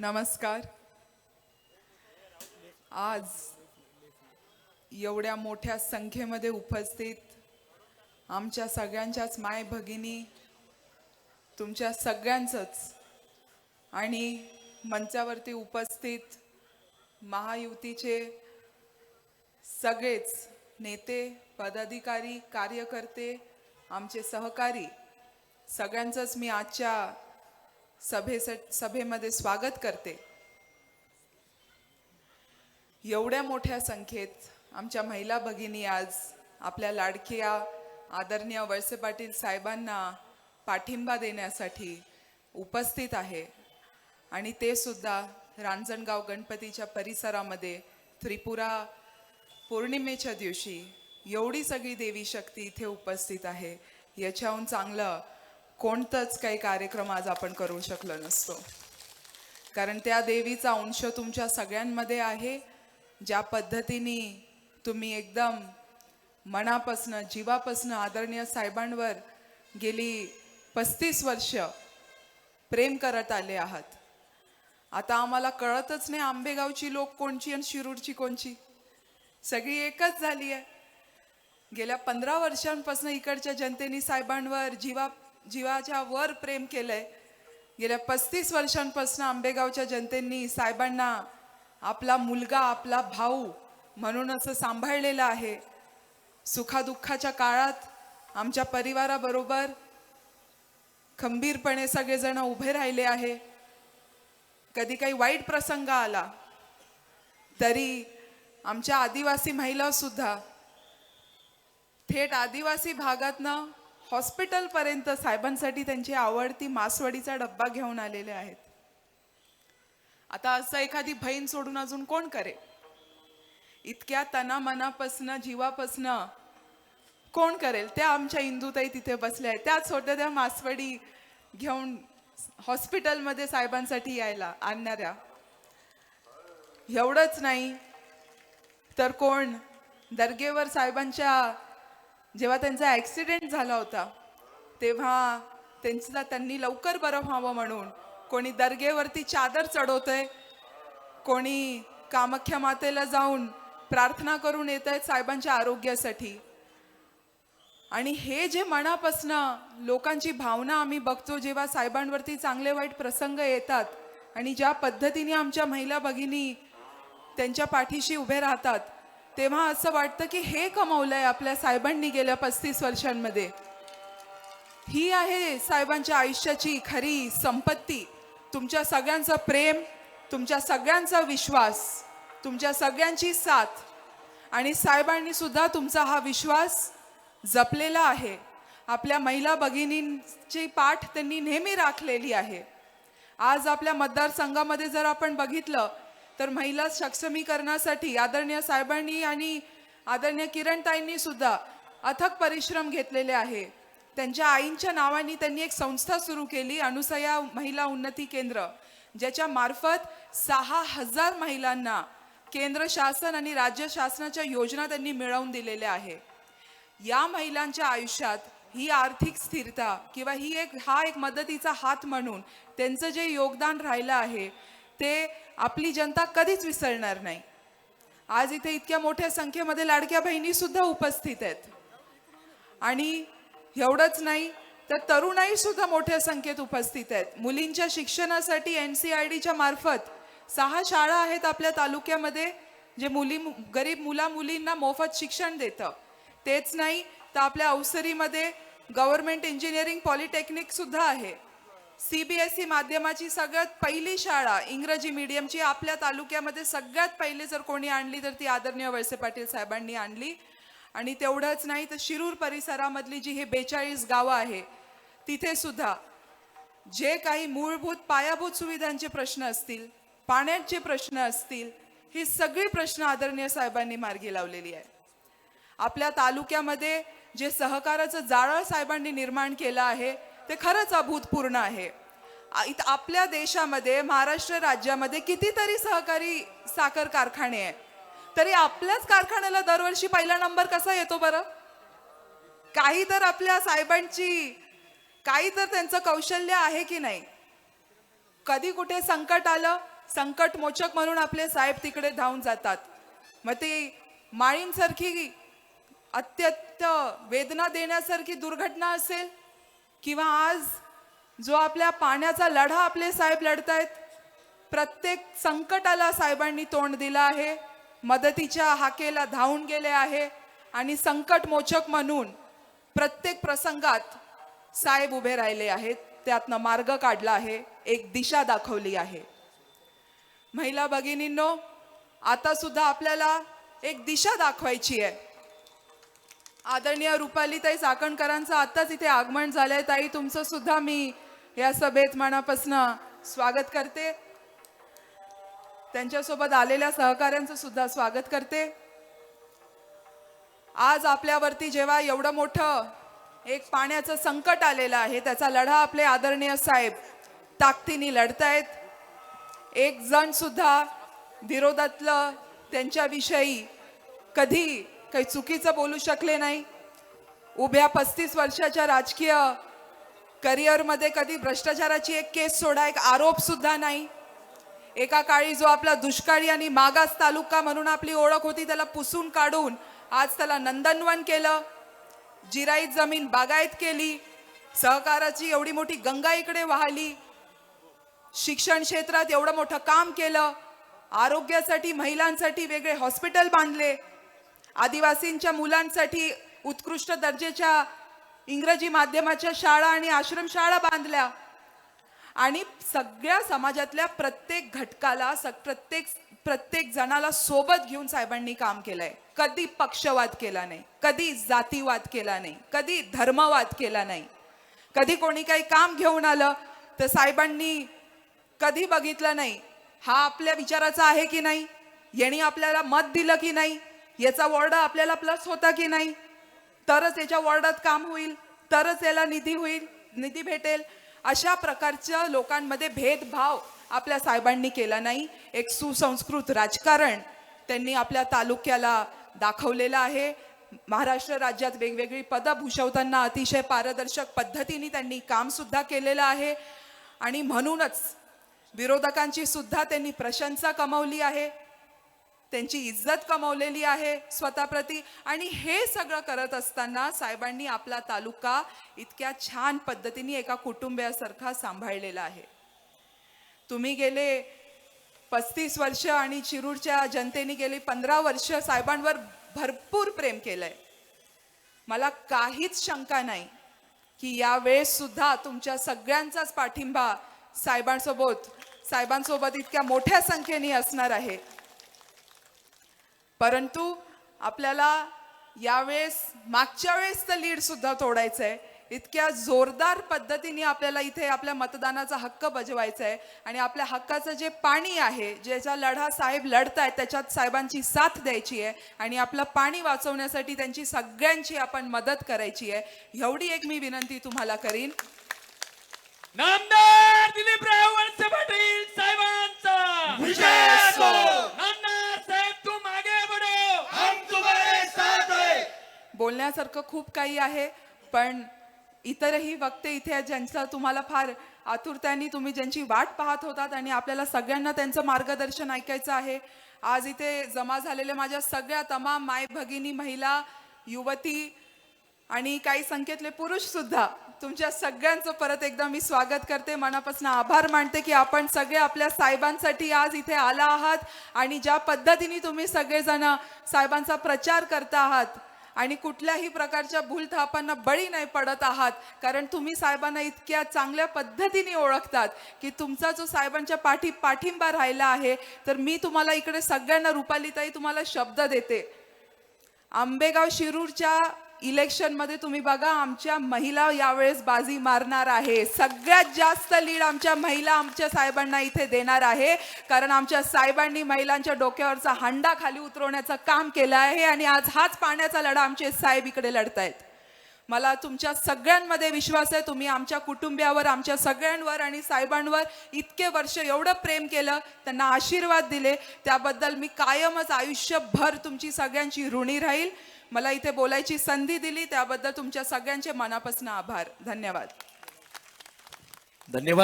नमस्कार. आज एवढ्या मोठ्या संख्येमध्ये उपस्थित आमच्या सगळ्यांच्याच माय भगिनी तुमच्या सगळ्यांचंच आणि मंचावरती उपस्थित महायुतीचे सगळेच नेते पदाधिकारी कार्यकर्ते आमचे सहकारी सगळ्यांचंच मी आजच्या सभेस सभेमध्ये स्वागत करते. एवढ्या मोठ्या संख्येत आमच्या महिला भगिनी आज आपल्या लाडक्या आदरणीय वळसे पाटील साहेबांना पाठिंबा देण्यासाठी उपस्थित आहे. आणि ते सुद्धा रांजणगाव गणपतीच्या परिसरामध्ये त्रिपुरा पौर्णिमेच्या दिवशी एवढी सगळी देवी शक्ती इथे उपस्थित आहे. याच्याहून चांगलं कोणतंच काही कार्यक्रम आज आपण करू शकलो नसतो. कारण त्या देवीचा अंश तुमच्या सगळ्यांमध्ये आहे ज्या पद्धतीने तुम्ही एकदम मनापासनं जीवापासनं आदरणीय साहेबांवर गेली पस्तीस वर्ष प्रेम करत आले आहात. आता आम्हाला कळतच नाही आंबेगावची लोक कोणची आणि शिरूरची कोणची. सगळी एकच झाली आहे. गेल्या पंधरा वर्षांपासून इकडच्या जनतेने साहेबांवर जीवा जीवाच्या वर प्रेम केलंय. गेल्या पस्तीस वर्षांपासून आंबेगावच्या जनतेनी साहेबांना आपला मुलगा आपला भाऊ म्हणून असं सांभाळलेलं आहे. सुखादुःखाच्या काळात आमच्या परिवाराबरोबर खंबीरपणे सगळेजण उभे राहिले आहे. कधी काही वाईट प्रसंग आला तरी आमच्या आदिवासी महिलासुद्धा थेट आदिवासी भागातनं हॉस्पिटलपर्यंत साहेबांसाठी त्यांची आवडती मासवडीचा डब्बा घेऊन आलेले आहेत. आता असं एखादी बहीण सोडून अजून कोण करे इतक्या तना मनापासनं जीवापासनं कोण करेल? त्या आमच्या इंदुताई तिथे बसल्या आहेत. त्याच होत्या त्या मासवडी घेऊन हॉस्पिटलमध्ये साहेबांसाठी यायला आणणाऱ्या. एवढंच नाही तर कोण? दर्गेवर साहेबांच्या जेव्हा त्यांचा ॲक्सिडेंट झाला होता तेव्हा त्यांचा त्यांनी लवकर बरं व्हावं म्हणून कोणी दर्गेवरती चादर चढवतंय कोणी कामाख्या मातेला जाऊन प्रार्थना करून येत आहेत साहेबांच्या आरोग्यासाठी. आणि हे जे मनापासनं लोकांची भावना आम्ही बघतो जेव्हा साहेबांवरती चांगले वाईट प्रसंग येतात आणि ज्या पद्धतीने आमच्या महिला भगिनी त्यांच्या पाठीशी उभे राहतात तेव्हा असं वाटतं की हे कमवलंय आपल्या साहेबांनी गेल्या पस्तीस वर्षांमध्ये. ही आहे साहेबांच्या आयुष्याची खरी संपत्ती. तुमच्या सगळ्यांचं प्रेम तुमच्या सगळ्यांचा विश्वास तुमच्या सगळ्यांची साथ. आणि साहेबांनी सुद्धा तुमचा हा विश्वास जपलेला आहे. आपल्या महिला भगिनींची पाठ त्यांनी नेहमी राखलेली आहे. आज आपल्या मतदारसंघामध्ये जर आपण बघितलं तर महिला सक्षमीकरणासाठी आदरणीय साहेबांनी आणि आदरणीय किरणताईंनी सुद्धा अथक परिश्रम घेतलेले आहे. त्यांच्या आईंच्या नावाने त्यांनी एक संस्था सुरू केली अनुसया महिला उन्नती केंद्र ज्याच्या मार्फत सहा हजार महिलांना केंद्र शासन आणि राज्य शासनाच्या योजना त्यांनी मिळवून दिलेल्या आहे. या महिलांच्या आयुष्यात ही आर्थिक स्थिरता किंवा ही एक हा एक मदतीचा हात म्हणून त्यांचं जे योगदान राहिलं आहे ते आपली जनता कधीच विसरणार नाही. आज इथे इतक्या मोठ्या संख्येमध्ये लाडक्या बहिणी सुद्धा उपस्थित आहेत. आणि एवढंच नाही तर तरुणाई सुद्धा मोठ्या संख्येत उपस्थित आहेत. मुलींच्या शिक्षणासाठी एन सी आय डीच्या मार्फत सहा शाळा आहेत आपल्या तालुक्यामध्ये जे मुली गरीब मुला मुलींना मोफत शिक्षण देतं. तेच नाही तर आपल्या अवसरीमध्ये गव्हर्मेंट इंजिनिअरिंग पॉलिटेक्निक सुद्धा आहे. सी बी एस ई माध्यमाची सगळ्यात पहिली शाळा इंग्रजी मीडियमची आपल्या तालुक्यामध्ये सगळ्यात पहिले जर कोणी आणली तर ती आदरणीय वळसे पाटील साहेबांनी आणली. आणि तेवढंच नाही तर शिरूर परिसरामधली जी हे बेचाळीस गावं आहे तिथे सुद्धा जे काही मूलभूत पायाभूत सुविधांचे प्रश्न असतील पाण्याचे प्रश्न असतील ही सगळी प्रश्न आदरणीय साहेबांनी मार्गी लावलेली आहे. आपल्या तालुक्यामध्ये जे सहकाराचं जाळं साहेबांनी निर्माण केलं आहे ते खरंच अभूतपूर्ण आहे. इथं आपल्या देशामध्ये महाराष्ट्र राज्यामध्ये कितीतरी सहकारी साखर कारखाने आहे तरी आपल्याच कारखान्याला दरवर्षी पहिला नंबर कसा येतो बरं? काही तर आपल्या साहेबांची काही तर त्यांचं कौशल्य आहे की नाही? कधी कुठे संकट आलं संकट मोचक म्हणून आपले साहेब तिकडे धावून जातात. मग ती माळींसारखी अत्यंत वेदना देण्यासारखी दुर्घटना असेल किंवा आज जो आपल्या पाण्याचा लढा आपले साहेब लढतायत प्रत्येक संकटाला साहेबांनी तोंड दिलं आहे मदतीच्या हाकेला धावून गेले आहे आणि संकट मोचक म्हणून प्रत्येक प्रसंगात साहेब उभे राहिले आहेत त्यातनं मार्ग काढला आहे एक दिशा दाखवली आहे. महिला भगिनींनो आता सुद्धा आपल्याला एक दिशा दाखवायची आहे. आदरणीय रुपालीताई चाकणकरांचं आत्ताच इथे आगमन झालंय. ताई तुमचं सुद्धा मी या सभेत मनापासनं स्वागत करते. त्यांच्यासोबत आलेल्या सहकाऱ्यांचं सुद्धा स्वागत करते. आज आपल्यावरती जेव्हा एवढं मोठं एक पाण्याचं संकट आलेलं आहे त्याचा लढा आपले आदरणीय साहेब ताकदीने लढतायत. एक जण सुद्धा विरोधातलं त्यांच्याविषयी कधी काही चुकीचं बोलू शकले नाही. उभ्या पस्तीस वर्षाच्या राजकीय करिअरमध्ये कधी भ्रष्टाचाराची एक केस सोडा एक आरोपसुद्धा नाही. एका काळी जो आपला दुष्काळी आणि मागास तालुका म्हणून आपली ओळख होती त्याला पुसून काढून आज त्याला नंदनवन केलं. जिराईत जमीन बागायत केली. सहकाराची एवढी मोठी गंगा इकडे वाहली. शिक्षण क्षेत्रात एवढं मोठं काम केलं. आरोग्यासाठी महिलांसाठी वेगळे हॉस्पिटल बांधले. आदिवासींच्या मुलांसाठी उत्कृष्ट दर्जेच्या इंग्रजी माध्यमाच्या शाळा आणि आश्रमशाळा बांधल्या. आणि सगळ्या समाजातल्या प्रत्येक घटकाला स- प्रत्येक प्रत्येक जणाला सोबत घेऊन साहेबांनी काम केलंय. कधी पक्षवाद केला नाही कधी जातीवाद केला नाही कधी धर्मवाद केला नाही. कधी कोणी काही काम घेऊन आलं तर साहेबांनी कधी बघितलं नाही हा आपल्या विचाराचा आहे की नाही? यांनी आपल्याला मत दिलं की नाही? याचा वॉर्ड आपल्याला प्लस होता की नाही? तरच याच्या वॉर्डात काम होईल तरच याला निधी होईल निधी भेटेल. अशा प्रकारच्या लोकांमध्ये भेदभाव आपल्या साहेबांनी केला नाही. एक सुसंस्कृत राजकारण त्यांनी आपल्या तालुक्याला दाखवलेलं आहे. महाराष्ट्र राज्यात वेगवेगळी पदं भूषवताना अतिशय पारदर्शक पद्धतीने त्यांनी कामसुद्धा केलेलं आहे. आणि म्हणूनच विरोधकांची सुद्धा त्यांनी प्रशंसा कमावली आहे. त्यांची इज्जत कमावलेली आहे स्वतःप्रती. आणि हे सगळं करत असताना साहेबांनी आपला तालुका इतक्या छान पद्धतीने एका कुटुंबियासारखा सांभाळलेला आहे. तुम्ही गेले पस्तीस वर्ष आणि शिरूरच्या जनतेने गेली पंधरा वर्ष साहेबांवर भरपूर प्रेम केलंय. मला काहीच शंका नाही की यावेळेस सुद्धा तुमच्या सगळ्यांचाच पाठिंबा साहेबांसोबत साहेबांसोबत इतक्या मोठ्या संख्येने असणार आहे. परंतु आपल्याला यावेळेस मागच्या वेळेस तर लीड सुद्धा तोडायचं आहे इतक्या जोरदार पद्धतीने आपल्याला इथे आपल्या मतदानाचा हक्क बजवायचा आहे आणि आपल्या हक्काचं जे पाणी आहे ज्याचा लढा साहेब लढतायत त्याच्यात साहेबांची साथ द्यायची आहे आणि आपलं पाणी वाचवण्यासाठी त्यांची सगळ्यांची आपण मदत करायची आहे. एवढी एक मी विनंती तुम्हाला करीन. नामदार दिलीपराव वळसे पाटील साहेबांचा. विजय असो. नामदार साहेब तू मागे बडो हम तुम्हारे साथ हैं बोलण्यासारखं खूप काही आहे पण इतरही वक्ते इथे आहेत ज्यांचं तुम्हाला फार आतुरतेने तुम्ही ज्यांची वाट पाहत होतात आणि आपल्याला सगळ्यांना त्यांचं मार्गदर्शन ऐकायचं आहे. आज इथे जमा झालेल्या माझ्या सगळ्या तमाम माय भगिनी महिला युवती आणि काही संख्येतले पुरुषसुद्धा तुमच्या सगळ्यांचं परत एकदा मी स्वागत करते. मनापासून आभार मानते की आपण सगळे आपल्या साहेबांसाठी आज इथे आला आहात आणि ज्या पद्धतीने तुम्ही सगळेजण साहेबांचा प्रचार करता आहात आणि कुठल्याही प्रकारच्या भूलथापांना बळी नाही पडत आहात. कारण तुम्ही साहेबांना इतक्या चांगल्या पद्धतीने ओळखतात की तुमचा जो साहेबांच्या पाठी पाठिंबा राहिला आहे तर मी तुम्हाला इकडे सगळ्यांना रुपालीताई तुम्हाला शब्द देते. आंबेगाव शिरूरच्या इलेक्शनमध्ये तुम्ही बघा आमच्या महिला यावेळेस बाजी मारणार आहे. सगळ्यात जास्त लीड आमच्या महिला आमच्या साहेबांना इथे देणार आहे. कारण आमच्या साहेबांनी महिलांच्या डोक्यावरचा हंडा खाली उतरवण्याचं काम केलं आहे आणि आज हाच पाण्याचा लढा आमचे साहेब इकडे लढतायत. मला तुमच्या सगळ्यांमध्ये विश्वास आहे. तुम्ही आमच्या कुटुंबियावर आमच्या सगळ्यांवर आणि साहेबांवर इतके वर्ष एवढं प्रेम केलं त्यांना आशीर्वाद दिले. त्याबद्दल मी कायमच आयुष्यभर तुमची सगळ्यांची ऋणी राहील. मला इथे बोलायची संधी दिली त्याबद्दल तुमच्या सगळ्यांचे मनापासून आभार. धन्यवाद. धन्यवाद.